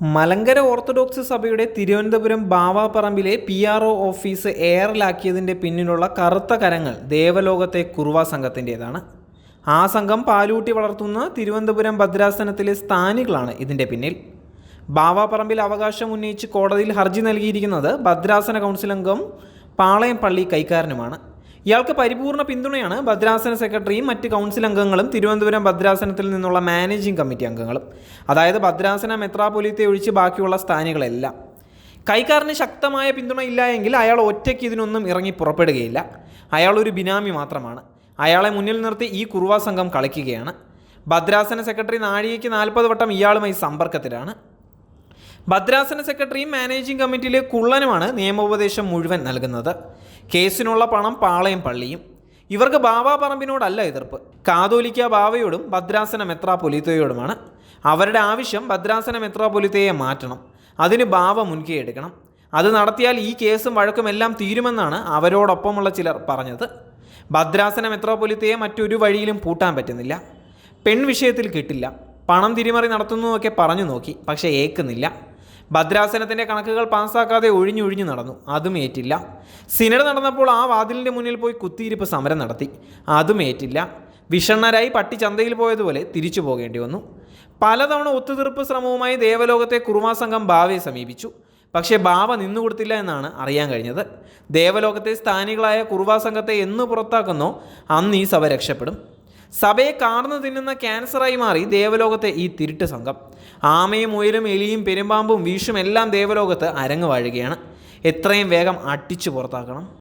Malankara Orthodox സഭയുടെ തിരുവനന്തപുരം ബാവാപ്പറമ്പിലെ P R O office എയറിലാക്കിയതിന്റെ പിന്നിലുള്ള കറുത്ത കരങ്ങൾ ദേവലോകത്തെ കുറുവ സംഘത്തിന്റേതാണ് ആ സംഘം പാലൂട്ടി വളർത്തുന്ന തിരുവനന്തപുരം ഭദ്രാസനത്തിലെ സ്ഥാനികളാണ് ഇതിന്റെ പിന്നിൽ. ബാവാപ്പറമ്പിൽ അവകാശം ഉന്നയിച്ച് കോടതിയിൽ ഹർജി നൽകിയിരിക്കുന്നത് ഭദ്രാസന കൗൺസിൽ അംഗം പാളയം പള്ളി കൈക്കാരനുമാണ്. ഇയാൾക്ക് പരിപൂർണ പിന്തുണയാണ് ഭദ്രാസന സെക്രട്ടറിയും മറ്റ് കൗൺസിൽ അംഗങ്ങളും തിരുവനന്തപുരം ഭദ്രാസനത്തിൽ നിന്നുള്ള മാനേജിംഗ് കമ്മിറ്റി അംഗങ്ങളും. അതായത് ഭദ്രാസന മെത്രാപൊലിത്തെ ഒഴിച്ച് ബാക്കിയുള്ള സ്ഥാനികളെല്ലാം. കൈക്കാരന് ശക്തമായ പിന്തുണ ഇല്ല എങ്കിൽ അയാൾ ഒറ്റയ്ക്ക് ഇതിനൊന്നും ഇറങ്ങി പുറപ്പെടുകയില്ല. അയാൾ ഒരു ബിനാമി മാത്രമാണ്. അയാളെ മുന്നിൽ നിർത്തി ഈ കുറുവാ സംഘം കളിക്കുകയാണ്. ഭദ്രാസന സെക്രട്ടറി നാഴികയ്ക്ക് നാൽപ്പത് വട്ടം ഇയാളുമായി സമ്പർക്കത്തിലാണ്. ഭദ്രാസന സെക്രട്ടറിയും മാനേജിംഗ് കമ്മിറ്റിയിലെ കുള്ളനുമാണ് നിയമോപദേശം മുഴുവൻ നൽകുന്നത്. കേസിനുള്ള പണം പാളയം പള്ളിയും. ഇവർക്ക് ബാബാ പറമ്പിനോടല്ല എതിർപ്പ്. കാതോലിക്ക ബാവയോടും ഭദ്രാസന മെത്രാപൊലിത്തയോടുമാണ്. അവരുടെ ആവശ്യം ഭദ്രാസന മെത്രാപൊലിത്തയെ മാറ്റണം. അതിന് ബാവ മുൻകൈ എടുക്കണം. അത് നടത്തിയാൽ ഈ കേസും വഴക്കുമെല്ലാം തീരുമെന്നാണ് അവരോടൊപ്പമുള്ള ചിലർ പറഞ്ഞത്. ഭദ്രാസന മെത്രാപൊലിത്തയെ മറ്റൊരു വഴിയിലും പൂട്ടാൻ പറ്റുന്നില്ല. പെൺ വിഷയത്തിൽ കിട്ടില്ല. പണം തിരിമറി നടത്തുന്നതൊക്കെ പറഞ്ഞു നോക്കി പക്ഷേ ഏക്കുന്നില്ല. ഭദ്രാസനത്തിന്റെ കണക്കുകൾ പാസ്സാക്കാതെ ഒഴിഞ്ഞൊഴിഞ്ഞു നടന്നു അതും ഏറ്റില്ല. സിനഡ് നടന്നപ്പോൾ ആ വാതിലിന്റെ മുന്നിൽ പോയി കുത്തിയിരിപ്പ് സമരം നടത്തി അതും ഏറ്റില്ല. വിഷണ്ണരായി പട്ടി ചന്തയിൽ പോയതുപോലെ തിരിച്ചു പോകേണ്ടി വന്നു. പലതവണ ഒത്തുതീർപ്പ് ശ്രമവുമായി ദേവലോകത്തെ കുറുമാ സംഘം ബാവയെ സമീപിച്ചു പക്ഷേ ബാവ നിന്നുകൊടുത്തില്ല എന്നാണ് അറിയാൻ കഴിഞ്ഞത്. ദേവലോകത്തെ സ്ഥാനികളായ കുറുവാ സംഘത്തെ എന്ന് പുറത്താക്കുന്നോ അന്ന് ഈ സഭ രക്ഷപ്പെടും. സഭയെ കാർന്നു തിന്നുന്ന ക്യാൻസറായി മാറി ദേവലോകത്തെ ഈ തിരുട്ട് സംഘം. ആമയും മുയലും എലിയും പെരുമ്പാമ്പും വീഷും എല്ലാം ദേവലോകത്ത് അരങ്ങ് വാഴുകയാണ്. എത്രയും വേഗം അട്ടിച്ചു പുറത്താക്കണം.